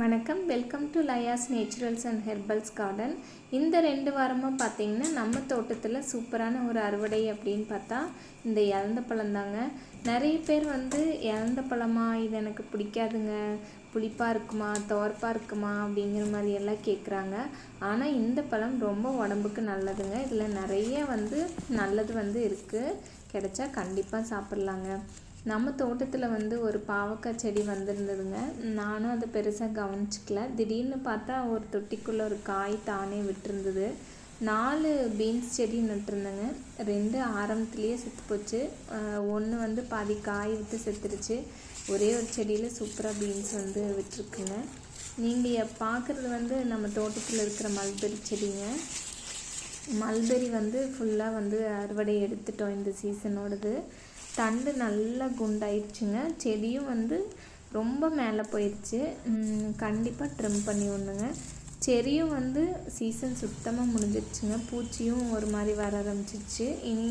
வணக்கம். Welcome to Laya's naturals and herbals garden இந்த ரெண்டு வாரமாக பார்த்தீங்கன்னா நம்ம தோட்டத்தில் சூப்பரான ஒரு அறுவடை அப்படின்னு பார்த்தா இந்த இழந்த பழந்தாங்க நிறைய பேர் வந்து இழந்த பழமா? இது எனக்கு பிடிக்காதுங்க. புளிப்பாக இருக்குமா? துவர்ப்பாக இருக்குமா? அப்படிங்கிற மாதிரி எல்லாம் கேட்குறாங்க ஆனால் இந்த பழம் ரொம்ப உடம்புக்கு நல்லதுங்க. இதில் நிறைய வந்து நல்லது வந்து இருக்குது கிடைச்சா கண்டிப்பாக சாப்பிட்லாங்க. நம்ம தோட்டத்தில் வந்து ஒரு பாவக்காய் செடி வந்திருந்ததுங்க. நானும் அதை பெருசாக கவனிச்சிக்கல. திடீர்னு பார்த்தா ஒரு தொட்டிக்குள்ளே ஒரு காய் தானே விட்டுருந்தது. நாலு பீன்ஸ் செடி நட்டுருந்தேங்க. ரெண்டு ஆரம்பத்துலேயே செத்து போச்சு ஒன்று வந்து பாதி காய் விட்டு செத்துருச்சு. ஒரே ஒரு செடியில் சூப்பராக பீன்ஸ் வந்து விட்டுருக்குங்க. நீங்கள் பார்க்குறது வந்து நம்ம தோட்டத்தில் இருக்கிற மல்பெரி செடிங்க. மல்பெரி வந்து ஃபுல்லாக வந்து அறுவடை எடுத்துட்டோம் இந்த சீசனோடது தண்டு நல்லா குண்டாயிடுச்சுங்க. செடியும் வந்து ரொம்ப மேலே போயிடுச்சு கண்டிப்பாக ட்ரிம் பண்ணி ஒன்றுங்க செரியும் வந்து சீசன் சுத்தமாக முடிஞ்சிடுச்சுங்க பூச்சியும் ஒரு மாதிரி வர ஆரம்பிச்சிச்சு இனி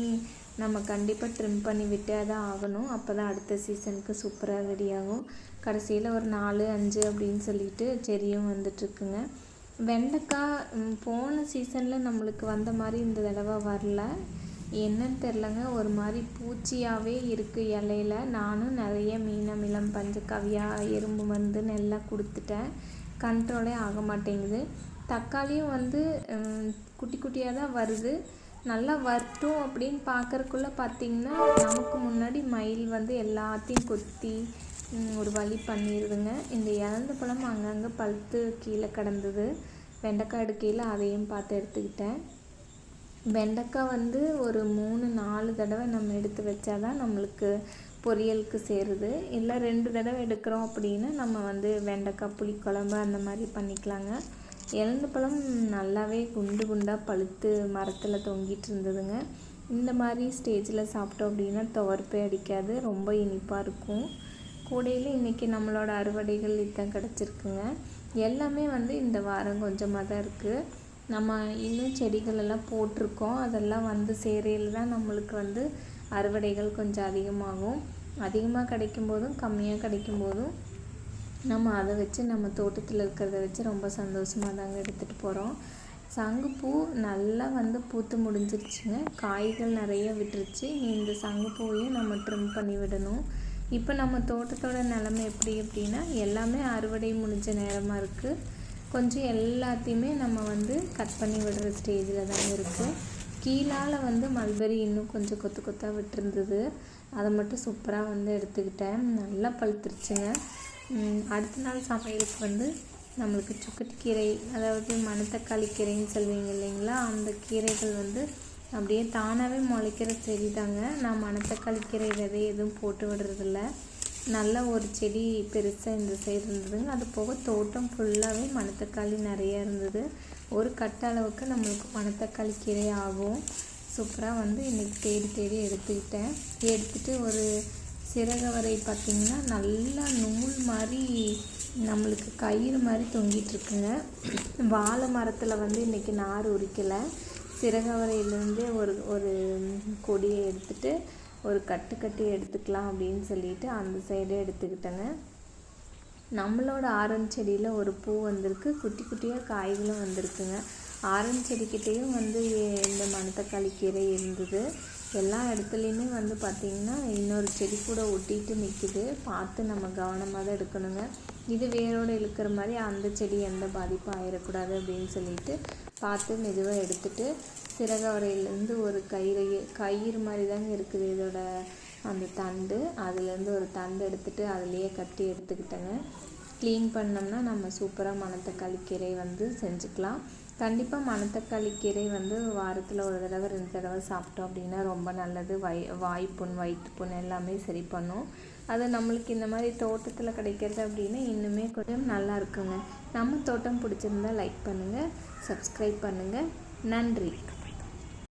நம்ம கண்டிப்பாக ட்ரிம் பண்ணி விட்டே தான் ஆகணும். அப்போ தான் அடுத்த சீசனுக்கு சூப்பராக ரெடி ஆகும். கடைசியில் ஒரு நாலு அஞ்சு அப்படின்னு சொல்லிட்டு செரியும் வந்துட்டுருக்குங்க. வெண்டைக்காய் போன சீசனில் நம்மளுக்கு வந்த மாதிரி இந்த தடவை வரல. என்னன்னு தெரிலங்க ஒரு மாதிரி பூச்சியாகவே இருக்குது இலையில. நானும் நிறைய மீனமிலம் பஞ்சகவியா எறும்பு வந்து நல்லா கொடுத்துட்டேன். கண்ட்ரோலே ஆக மாட்டேங்குது. தக்காளியும் வந்து குட்டி குட்டியாக தான் வருது. நல்லா வரட்டும் அப்படின்னு பார்க்குறக்குள்ளே பார்த்திங்கன்னா நமக்கு முன்னாடி மயில் வந்து எல்லாத்தையும் கொத்தி ஒரு வழி பண்ணிடுதுங்க இந்த இழந்த பழம் அங்கங்கே பழுத்து கீழே கிடந்தது. வெண்டைக்காடு கீழே அதையும் பார்த்து எடுத்துக்கிட்டேன். வெண்டைக்காய் வந்து ஒரு மூணு நாலு தடவை நம்ம எடுத்து வச்சா தான் நம்மளுக்கு பொரியலுக்கு சேருது. இல்லை ரெண்டு தடவை எடுக்கிறோம் அப்படின்னா நம்ம வந்து வெண்டைக்காய் புளிக்குழம்பு அந்த மாதிரி பண்ணிக்கலாங்க. எலந்த பழம் நல்லாவே குண்டு குண்டாக பழுத்து மரத்தில் தொங்கிட்டு இருந்ததுங்க. இந்த மாதிரி ஸ்டேஜில் சாப்பிட்டோம் அப்படின்னா துவர்ப்பே அடிக்காது ரொம்ப இனிப்பாக இருக்கும். கூடையில் இன்றைக்கி நம்மளோட அறுவடைகள் இதுதான் கிடச்சிருக்குங்க. எல்லாமே வந்து இந்த வாரம் கொஞ்சமாக தான் இருக்குது நம்ம இன்னும் செடிகள் எல்லாம் போட்டிருக்கோம். அதெல்லாம் வந்து சேரையில் தான் நம்மளுக்கு வந்து அறுவடைகள் கொஞ்சம் அதிகமாகும். அதிகமாக கிடைக்கும் போதும் கம்மியாக கிடைக்கும் போதும் நம்ம அதை வச்சு நம்ம தோட்டத்தில் இருக்கிறத வச்சு ரொம்ப சந்தோஷமாக தாங்க எடுத்துகிட்டு போகிறோம் சங்குப்பூ நல்லா வந்து பூத்து முடிஞ்சிருச்சுங்க. காய்கள் நிறைய விட்டுருச்சு. இந்த சங்குப்பூவையும் நம்ம ட்ரிம் பண்ணி விடணும். இப்போ நம்ம தோட்டத்தோட நிலமை எப்படி அப்படின்னா எல்லாமே அறுவடை முடிஞ்ச நேரமாக இருக்குது கொஞ்சம் எல்லாத்தையுமே நம்ம வந்து கட் பண்ணி விடுற ஸ்டேஜில் தாங்க இருக்குது கீழால் வந்து மல்பெரி இன்னும் கொஞ்சம் கொத்து கொத்தாக விட்டுருந்தது. அதை மட்டும் சூப்பராக வந்து எடுத்துக்கிட்டேன். நல்லா பழுத்துருச்சுங்க. அடுத்த நாள் சமையலுக்கு வந்து நம்மளுக்கு சுக்கட்டி கீரை அதாவது மணத்தக்காளி கீரைன்னு சொல்லுவீங்க இல்லைங்களா? அந்த கீரைகள் வந்து அப்படியே தானாகவே முளைக்கிற செடி தாங்க நான் மணத்தக்காளி கீரை விதை எதுவும் போட்டு விடுறதில்ல. நல்ல ஒரு செடி பெருசாக இந்த சைடு இருந்ததுங்க. அது போக தோட்டம் ஃபுல்லாகவே மணத்தக்காளி நிறையா இருந்தது. ஒரு கட்ட அளவுக்கு நம்மளுக்கு மணத்தக்காளி கீரை ஆகும். சூப்பராக வந்து இன்றைக்கி தேடி தேடி எடுத்துக்கிட்டேன். எடுத்துகிட்டு ஒரு சிறகவரை பார்த்திங்கன்னா நல்லா நூல் மாதிரி நம்மளுக்கு கயிறு மாதிரி தொங்கிட்டுருக்குங்க வாழை மரத்தில் வந்து இன்றைக்கி நார் உரிக்கலை. சிறகவரையிலேருந்தே ஒரு ஒரு கொடியை எடுத்துகிட்டு ஒரு கட்டு கட்டி எடுத்துக்கலாம் அப்படின்னு சொல்லிட்டு அந்த சைடே எடுத்துக்கிட்டேங்க. நம்மளோட ஆரஞ்சு செடியில் ஒரு பூ வந்திருக்கு. குட்டி குட்டியாக காய்களும் வந்திருக்குங்க. ஆரஞ்சு செடிக்கிட்டேயும் வந்து இந்த மணத்தக்காளி கீரை இருந்தது. எல்லா இடத்துலையுமே வந்து பார்த்திங்கன்னா இன்னொரு செடி கூட ஒட்டிட்டு நிற்கிது பார்த்து நம்ம கவனமாக தான் எடுக்கணுங்க. இது வேரோடு இழுக்கிற மாதிரி அந்த செடி எந்த பாதிப்பும் ஆயிடக்கூடாது அப்படின்னு சொல்லிட்டு பார்த்து மெதுவாக எடுத்துகிட்டு சிறகவரையிலேருந்து ஒரு கயிறு கயிறு மாதிரி தாங்க இருக்குது இதோட அந்த தண்டு. அதுலேருந்து ஒரு தண்டு எடுத்துகிட்டு அதுலேயே கட்டி எடுத்துக்கிட்டேங்க. க்ளீன் பண்ணோம்னா நம்ம சூப்பராக மணத்தக்காளி கீரை வந்து செஞ்சுக்கலாம். கண்டிப்பாக மணத்தக்காளி கீரை வந்து வாரத்தில் ஒரு தடவை ரெண்டு தடவை சாப்பிட்டோம் அப்படின்னா ரொம்ப நல்லது. வை வாய்ப்புண் வயிற்றுப்புண் எல்லாமே சரி பண்ணும். அது நம்மளுக்கு இந்த மாதிரி தோட்டத்தில் கிடைக்கிறது அப்படின்னா இன்னுமே கொஞ்சம் நல்லா இருக்குங்க. நம்ம தோட்டம் பிடிச்சிருந்தா லைக் பண்ணுங்கள் சப்ஸ்கிரைப் பண்ணுங்கள் நன்றி.